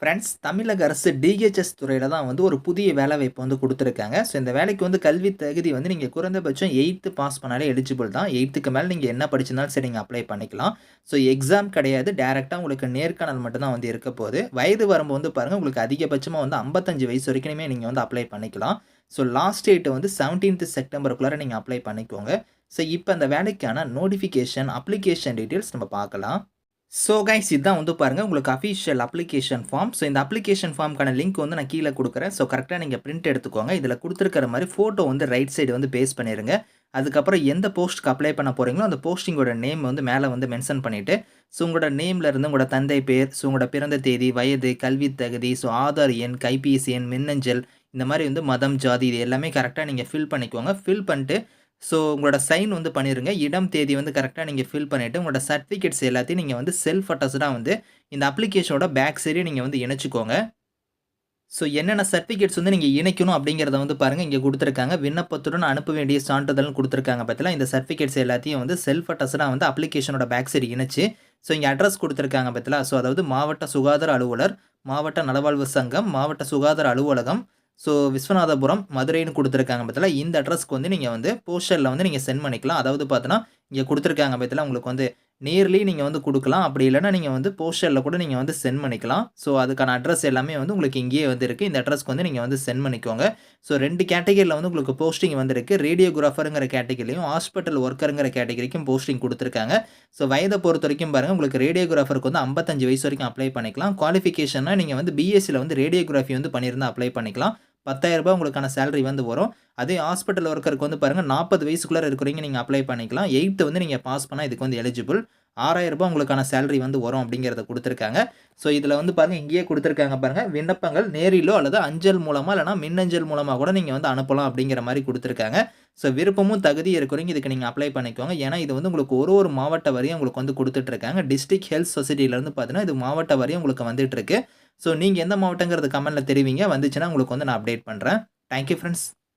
Friends தமிழக அரசு DHS துறையில் தான் வந்து ஒரு புதிய வேலை வாய்ப்பு வந்து கொடுத்துருக்காங்க. ஸோ இந்த வேலைக்கு வந்து கல்வி தகுதி வந்து நீங்கள் குறைந்தபட்சம் எயித்து பாஸ் பண்ணாலே எலிஜிபிள் தான். எயித்துக்கு மேலே நீங்கள் என்ன படிச்சிருந்தாலும் சரி நீங்கள் அப்ளை பண்ணிக்கலாம். ஸோ எக்ஸாம் கிடையாது. டேரெக்டாக உங்களுக்கு நேர்காணல் மட்டும்தான் வந்து இருக்க போகுது. வயது வரம்பு வந்து பாருங்கள் உங்களுக்கு அதிகபட்சமாக வந்து ஐம்பத்தஞ்சு வயசு வரைக்குமே நீங்கள் வந்து அப்ளை பண்ணிக்கலாம். ஸோ லாஸ்ட் டேட்டு வந்து செவன்டீன்த் செப்டம்பருக்குள்ளார நீங்கள் அப்ளை பண்ணிக்கோங்க. ஸோ இப்போ அந்த வேலைக்கான நோட்டிஃபிகேஷன் அப்ளிகேஷன் டீட்டெயில்ஸ் நம்ம பார்க்கலாம். ஸோ கைஸ் இதுதான் வந்து பாருங்கள் உங்களுக்கு அஃபிஷியல் அப்ளிகேஷன் ஃபார்ம் ஸோ இந்த அப்ளிகேஷன் ஃபார்ம்க்கான லிங்க் வந்து நான் கீழே கொடுக்குறேன். ஸோ கரெக்டாக நீங்கள் பிரிண்ட் எடுத்துக்கோங்க. இதில் கொடுத்துருக்கிற மாதிரி ஃபோட்டோ வந்து ரைட் சைடு வந்து பேஸ் பண்ணிடுங்க அதுக்கப்புறம் எந்த போஸ்ட்டுக்கு அப்ளை பண்ண போகிறீங்களோ அந்த போஸ்டிங்கோட நேம் வந்து மேலே வந்து மென்ஷன் பண்ணிவிட்டு ஸோ உங்களோட நேமில் இருந்து உங்களோட தந்தை பேர் ஸோ உங்களோட பிறந்த தேதி வயது கல்வி தகுதி ஸோ ஆதார் எண் கைபேசி எண் மின்னஞ்சல் இந்த மாதிரி வந்து மதம் ஜாதி இது எல்லாமே கரெக்டாக நீங்கள் ஃபில் பண்ணிக்கோங்க. ஃபில் பண்ணிட்டு ஸோ உங்களோட சைன் வந்து பண்ணிடுங்க இடம் தேதி வந்து கரெக்டாக நீங்கள் ஃபில் பண்ணிவிட்டு உங்களோட சர்டிஃபிகேட்ஸ் எல்லாத்தையும் நீங்கள் வந்து செல்ஃப் அட்டஸ்டாக வந்து இந்த அப்ளிகேஷனோட பேக் சைடே நீங்கள் வந்து இணைச்சிக்கோங்க. ஸோ என்னென்ன சர்டிஃபிகேட்ஸ் வந்து நீங்கள் இணைக்கணும் அப்படிங்கிறத வந்து பாருங்கள் இங்கே கொடுத்துருக்காங்க. விண்ணப்பத்துடன் அனுப்ப வேண்டிய சான்றிதழ்னு கொடுத்துருக்காங்க பார்த்தீங்களா இந்த சர்டிஃபிகேட்ஸ் எல்லாத்தையும் வந்து செல்ஃப் அட்டஸ்டாக வந்து அப்ளிகேஷனோட பேக் சைடு இணைச்சு ஸோ இங்கே அட்ரஸ் கொடுத்துருக்காங்க பார்த்தீங்களா ஸோ அதாவது மாவட்ட சுகாதார அலுவலர் மாவட்ட நலவாழ்வு சங்கம் மாவட்ட சுகாதார அலுவலகம் ஸோ விஸ்வநாதபுரம் மதுரைன்னு கொடுத்துருக்காங்க பார்த்தீங்களா இந்த அட்ரஸ்க்கு வந்து நீங்கள் வந்து போஸ்டரில் வந்து நீங்கள் சென்ட் பண்ணிக்கலாம். அதாவது பார்த்தீங்கன்னா இங்கே கொடுத்துருக்காங்க பார்த்தீங்களா உங்களுக்கு வந்து நேர்லி நீங்கள் வந்து கொடுக்கலாம். அப்படி இல்லைனா நீங்கள் வந்து போஸ்டரில் கூட நீங்கள் வந்து சென்ட் பண்ணிக்கலாம். ஸோ அதுக்கான அட்ரஸ் எல்லாமே வந்து உங்களுக்கு இங்கேயே வந்து இருக்குது இந்த அட்ரஸ்க்கு வந்து நீங்கள் வந்து சென்ட் பண்ணிக்கோங்க. ஸோ ரெண்டு கேட்டகரியில் வந்து உங்களுக்கு போஸ்டிங் வந்திருக்கு. ரேடியோகிராஃபருங்கிற கேட்டகரிலையும் ஹாஸ்பிட்டல் ஒர்க்கருங்கிற கேட்டகரிக்கும் போஸ்டிங் கொடுத்துருக்காங்க. ஸோ வயதை பொறுத்த வரைக்கும் பாருங்கள் உங்களுக்கு ரேடியோகிராஃபருக்கு வந்து ஐம்பத்தஞ்சு வயசு வரைக்கும் அப்ளை பண்ணிக்கலாம். குவாலிஃபிகேஷனாக நீங்கள் வந்து பிஎஸ்சியில் வந்து ரேடியோகிராஃபி வந்து பண்ணியிருந்தால் அப்ளை பண்ணிக்கலாம். பத்தாயிரரூபா உங்களுக்கான சேலரி வந்து வரும். அதே ஹாஸ்பிட்டல் ஒர்க்கருக்கு வந்து பாருங்கள் நாற்பது வயசுக்குள்ளே இருக்கிறீங்க நீங்கள் அப்ளை பண்ணிக்கலாம். எயித்து வந்து நீங்கள் பாஸ் பண்ணால் இதுக்கு வந்து எலிஜிபிள் ஆறாயிரரூபா உங்களுக்கான சேலரி வந்து வரும் அப்படிங்கிறத கொடுத்துருக்காங்க. ஸோ இதில் வந்து பாருங்கள் இங்கேயே கொடுத்துருக்காங்க பாருங்கள் விண்ணப்பங்கள் நேரிலோ அல்லது அஞ்சல் மூலமாக இல்லைனா மின்னஞ்சல் மூலமாக கூட நீங்கள் வந்து அனுப்பலாம் அப்படிங்கிற மாதிரி கொடுத்துருக்காங்க. ஸோ விருப்பமும் தகுதி இருக்கிறவங்க இதுக்கு நீங்கள் அப்ளை பண்ணிக்கோங்க. ஏன்னா இது வந்து உங்களுக்கு ஒரு ஒரு மாவட்ட வரையும் உங்களுக்கு வந்து கொடுத்துட்ருக்காங்க டிஸ்ட்ரிக்ட் ஹெல்த் சொசைட்டிலேருந்து பார்த்தீங்கன்னா இது மாவட்ட வரையும் உங்களுக்கு வந்துட்டுருக்கு ஸோ நீங்கள் எந்த மாவட்டங்கிறது கமெண்ட்டில் தெரிவிங்க. வந்துச்சுன்னா உங்களுக்கு வந்து நான் அப்டேட் பண்ணுறேன் தேங்க்யூ ஃப்ரெண்ட்ஸ்